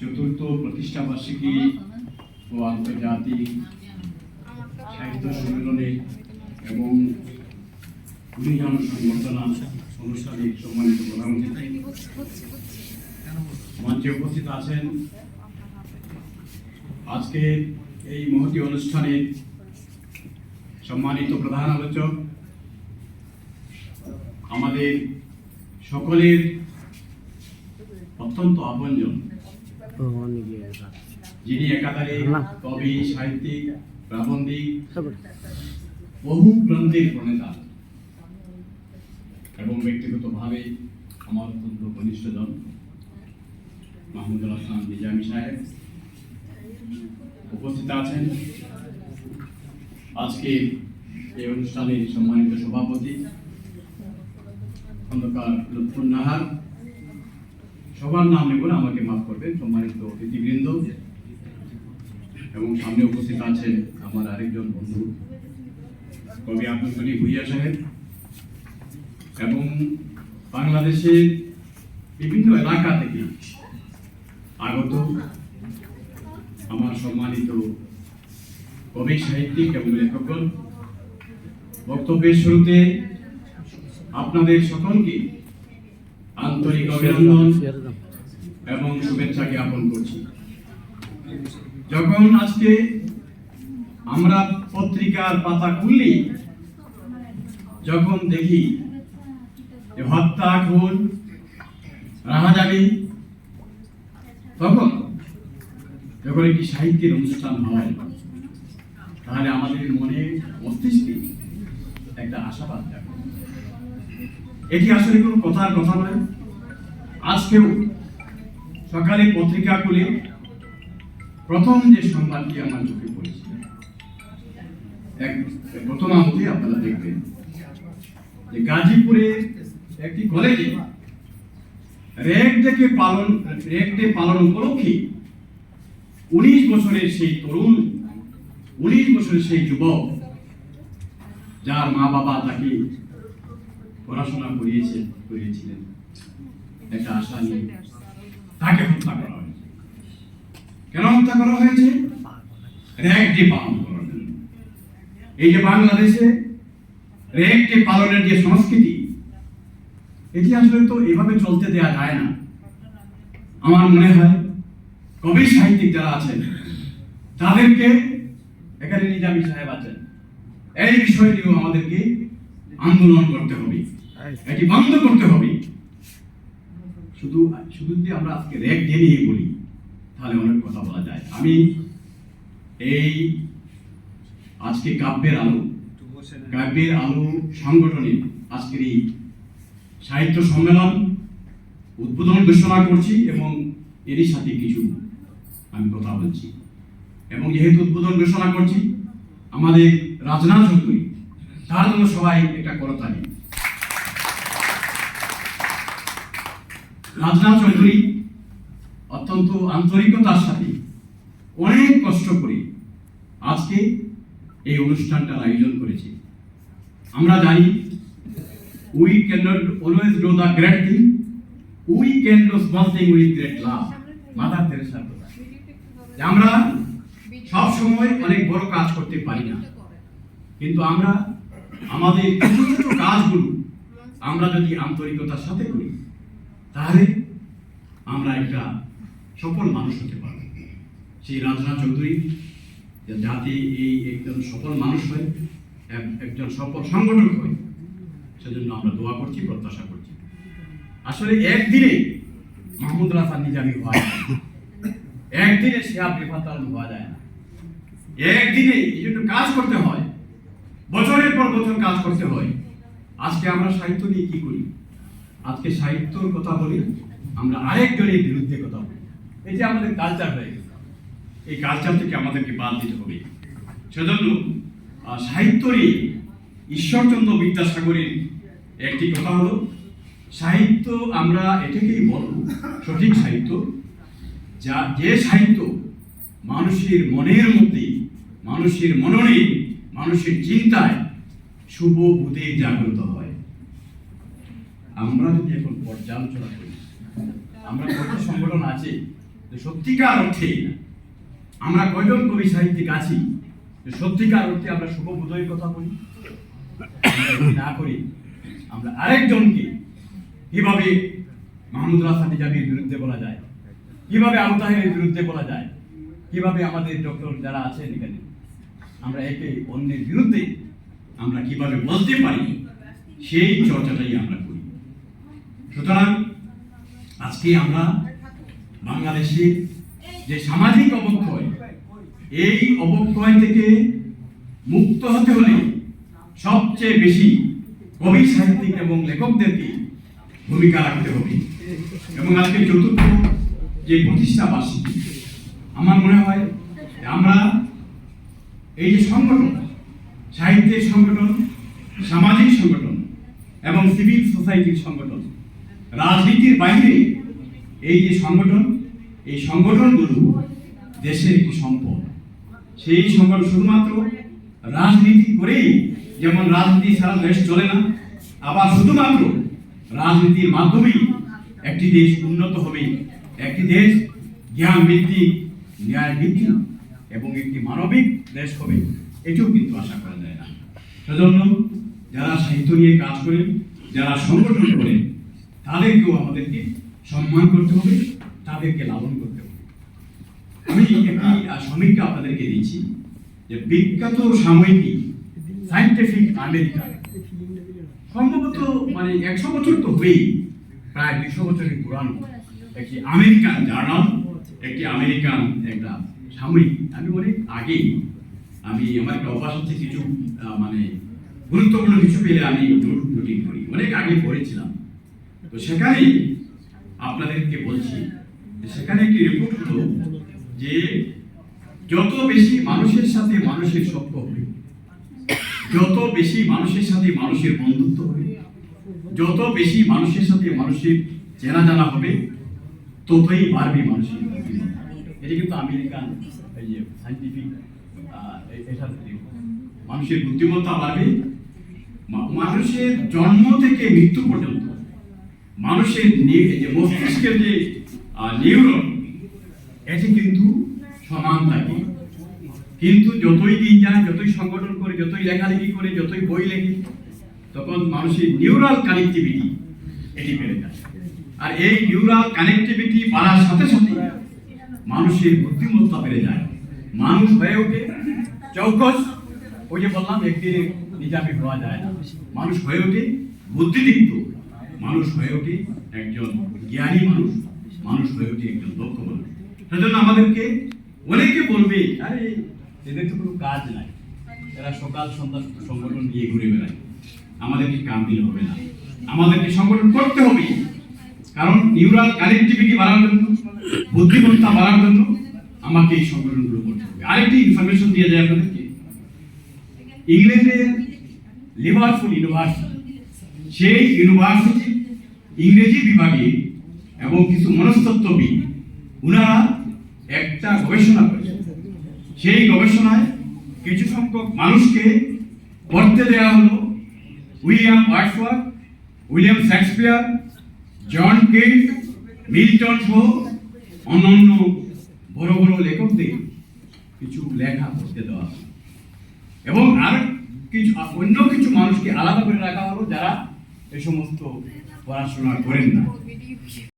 চতুর্থ প্রতিষ্ঠা বার্ষিকী ও আন্তর্জাতিক সাহিত্য সম্মেলনে এবং গুণীজন সংবর্ধনা অনুষ্ঠানে সম্মানিত প্রধান অতিথি মঞ্চে উপস্থিত আছেন। আজকে এই মহতি অনুষ্ঠানে সম্মানিত প্রধান আলোচক, আমাদের সকলের অত্যন্ত আপনজন যিনি একাধারে কবি, সাহিত্যিক, প্রাবন্ধিক, বহু গ্রন্থের প্রণেতা এবং ব্যক্তিগতভাবে আমার অত্যন্ত ঘনিষ্ঠজন, মাহমুদুল হাসান নিজামী সাহেব উপস্থিত আছেন। আজকে এই অনুষ্ঠানে সম্মানিত সভাপতি, খন্দকার লুৎফুন নাহার সবার নাম নেব না আমাকে মাফ করবেন, সম্মানিত অতিথিবৃন্দ। এবং সামনে উপস্থিত আছেন আমার আরেকজন বন্ধু, কবি আব্দুল গনি ভুইয়া সাহেব। এবং বাংলাদেশের বিভিন্ন এলাকা থেকে আগত আমার সম্মানিত কবি, সাহিত্যিক এবং লেখকগণ, বক্তব্যের শুরুতে আপনাদের সকলকে আন্তরিক অভিনন্দন এবং শুভেচ্ছা জ্ঞাপন করছি। যখন আজকে আমরা পত্রিকার পাতা খুললি যখন দেখি যে হত্যা খুন রাহাজানি তখন যখন একটি সাহিত্যের অনুষ্ঠান হয় তাহলে আমাদের মনে মস্তিষ্কে একটা আশাবাদ জাগে। এটি আসলে কোনো কথার কথা নয় আজকেও সকালে পত্রিকা খুলে প্রথম যে সংবাদটি আমার চোখে পড়েছে, এক প্রথম আলোতে আপনারা দেখবেন যে গাজীপুরে একটি কলেজে র্যাগ ডেকে পালন র্যাগ ডে পালন উপলক্ষে উনিশ বছরের সেই তরুণ, উনিশ বছরের সেই যুবক, যার মা বাবা তাকে পড়াশোনা করিয়েছে, করিয়েছিলেন। একটা আশা নিয়ে তাকে হত্যা করা হয়েছে। কেন হত্যা করা হয়েছে? র্যাগ পালন করার এই যে বাংলাদেশে র্যাগ পালনের যে সংস্কৃতি, এটি আসলে তো এভাবে চলতে দেওয়া যায় না। আমার মনে হয় কবি সাহিত্যিক যারা আছেন, তাদেরকে এখানে নিজামী সাহেব আছেন। এই বিষয় নিয়েও আমাদেরকে আন্দোলন করতে হবে। এটি বন্ধ করতে হবে? শুধু শুধু যদি আমরা আজকে র্যাক নিয়ে বলি, তাহলে অনেক কথা বলা যায়। আমি এই আজকে কাব্যের আলো কাব্যের আলো সংগঠনের আজকের এই সাহিত্য সম্মেলন উদ্বোধন ঘোষণা করছি এবং এরই সাথে কিছু আমি কথা বলছি। এবং যেহেতু উদ্বোধন ঘোষণা করছি, আমাদের রাজনাথ চৌধুরী, তার জন্য সবাই এটা করতালি। রাজনাথ চৌধুরী অত্যন্ত আন্তরিকতার সাথে অনেক কষ্ট করে আজকে এই অনুষ্ঠানটার আয়োজন করেছে। আমরা জানি we can not always do the great thing we can do small thing with great love mother তেরেসার কথা। আমরা সব সময় অনেক বড় কাজ করতে পারি না। কিন্তু আমরা আমাদের ছোট ছোট কাজগুলো আমরা যদি আন্তরিকতার সাথে করি তাহলে আমরা একটা সফল মানুষ হতে পারব। সেই রাজনাথ চৌধুরী যাতে এই একজন সফল মানুষ হয়, এক- একজন সফল সংগঠক হয়, সেজন্য আমরা দোয়া করছি, প্রত্যাশা করছি। আসলে একদিনে মাহমুদ হাসান নিজামী হওয়া যায়। একদিনে শেহাব রেফাত আলম হওয়া যায় না। একদিনে এই জন্য কাজ করতে হয়, বছরের পর বছর কাজ করতে হয়। আজকে আমরা সাহিত্য নিয়ে কি করি? আজকে সাহিত্যর কথা বলি আমরা আরেকজনের বিরুদ্ধে কথা বলি। এই যে আমাদের কালচার হয়ে গেছে। এই কালচার থেকে আমাদেরকে বাদ দিতে হবে। সেজন্য আহ, সাহিত্য নিয়ে ঈশ্বরচন্দ্র বিদ্যাসাগরের একটি কথা হলো সাহিত্য আমরা এটাকেই বলব সঠিক সাহিত্য যা যে সাহিত্য মানুষের মনের মধ্যে মানুষের মননে মানুষের চিন্তায় শুভ বুধে জাগ্রত। আমরা যদি এখন পর্যালোচনা করি, আমরা কত সংগঠন আছে? যে সত্যিকার অর্থে, আমরা কয়জন কবি সাহিত্যিক আছি? যে সত্যিকার অর্থে আমরা শুভবোধয়ের কথা বলি? না করি, আমরা আরেকজনকে কীভাবে মাহমুদুল্লাহ সাদিজাবির বিরুদ্ধে বলা যায়? কীভাবে আবু তাহেরের বিরুদ্ধে বলা যায়? কীভাবে আমাদের ডক্টর যারা আছেন এখানে, আমরা একে অন্যের বিরুদ্ধে আমরা কীভাবে বলতে পারি? সেই চর্চাটাই আমরা করি। সুতরাং আজকে আমরা বাংলাদেশে যে সামাজিক অবক্ষয়, এই অবক্ষয় থেকে মুক্ত হতে হলে সবচেয়ে বেশি কবি সাহিত্যিক এবং লেখকদেরকে ভূমিকা রাখতে হবে। এবং আজকে চতুর্থ যে প্রতিষ্ঠা বার্ষিকী, আমার মনে হয় আমরা এই যে সংগঠন, সাহিত্যের সংগঠন, সামাজিক সংগঠন এবং সিভিল সোসাইটির সংগঠন রাজনীতির বাইরে এই যে সংগঠন, এই সংগঠনগুলো দেশের একটি সম্পদ। সেই সংগঠন শুধুমাত্র রাজনীতি করেই যেমন রাজনীতি সারা দেশ চলে না, আবার শুধুমাত্র রাজনীতির মাধ্যমেই একটি দেশ উন্নত হবে। একটি দেশ জ্ঞান ভিত্তিক ন্যায় ভিত্তিক এবং একটি মানবিক দেশ হবে, এটিও কিন্তু আশা করা যায় না। সেজন্য যারা সাহিত্য নিয়ে কাজ করেন, যারা সংগঠন করেন তাদেরকেও আমাদেরকে সম্মান করতে হবে, তাদেরকে লালন করতে হবে। আমি একটি সমীক্ষা আপনাদেরকে দিচ্ছি যে বিখ্যাত সাময়িকী সাইন্টিফিক আমেরিকা সম্ভবত মানে একশো বছর তো হয়েই, প্রায় দুশো বছরের পুরানো। একটি আমেরিকান জার্নাল, একটি আমেরিকান একটা সাময়িক। আমি অনেক আগেই আমি আমার একটা অভ্যাস হচ্ছে কিছু মানে গুরুত্বপূর্ণ কিছু পেলে আমি নোটিং করি। অনেক আগে পড়েছিলাম। তো সেখানে আপনাদেরকে বলছি সেখানে একটি রিপোর্ট হলো যে যত বেশি মানুষের সাথে মানুষের সম্পর্ক হবে, যত বেশি মানুষের সাথে মানুষের বন্ধুত্ব হবে, যত বেশি মানুষের সাথে মানুষের চেনা জানা হবে, ততই বাড়বে মানুষের এটা কিন্তু আমেরিকান এই যে সাইন্টিফিক মানুষের বুদ্ধিমত্তা বাড়বে মানুষের জন্ম থেকে মৃত্যু পর্যন্ত মানুষের যে মস্তিষ্কের যে নিউরন, এটি কিন্তু সমান থাকে। কিন্তু যতই দিন যায়, যতই সংগঠন করে, যতই লেখালেখি করে, যতই বই লেখি, তখন মানুষের নিউরাল কানেক্টিভিটি এটি বেড়ে যায়। আর এই নিউরাল কানেক্টিভিটি বাড়ার সাথে সাথে মানুষের বুদ্ধিমত্তা বেড়ে যায়। মানুষ হয়ে ওঠে চৌকস। ওই যে বললাম, একদিনে নিজামী হওয়া যায় না। মানুষ হয়ে ওঠে বুদ্ধিদীপ্ত। মানুষ হয়ে ওঠে একজন জ্ঞানী মানুষ মানুষ হয়ে ওঠে একজন দক্ষ মানুষ। সেজন্য আমাদেরকে অনেকে বলবে, আরে, এদের তো কোনো কাজ নাই। এরা সকাল সন্ধ্যা সংগঠন নিয়ে ঘুরে বেড়ায়। আমাদেরকে কাম দিলে হবে না। আমাদেরকে সংগঠন করতে হবে। কারণ নিউরাল কানেক্টিভিটি বাড়ানোর জন্য, বুদ্ধিমত্তা বাড়ানোর জন্য আমাকে এই সংগঠনগুলো করতে হবে। আরেকটি ইনফরমেশন দিয়ে যায় আপনাদেরকে। ইংল্যান্ডের লিভারপুল ইউনিভার্সিটি সেই ইউনিভার্সিটি ইংরেজি বিভাগে এবং কিছু মনস্তত্ত্ববিদ, উনারা একটা গবেষণা করেছেন। সেই গবেষণায় কিছু সংখ্যক মানুষকে পড়তে দেওয়া হলো। William Wordsworth William Shakespeare, John Keats Milton সহ অন্যান্য বড় বড় লেখকদের কিছু লেখা পড়তে দেওয়া হলো। এবং আর কিছু, অন্য কিছু মানুষকে আলাদা করে রাখা হলো যারা এই সমস্ত fueran solo 40.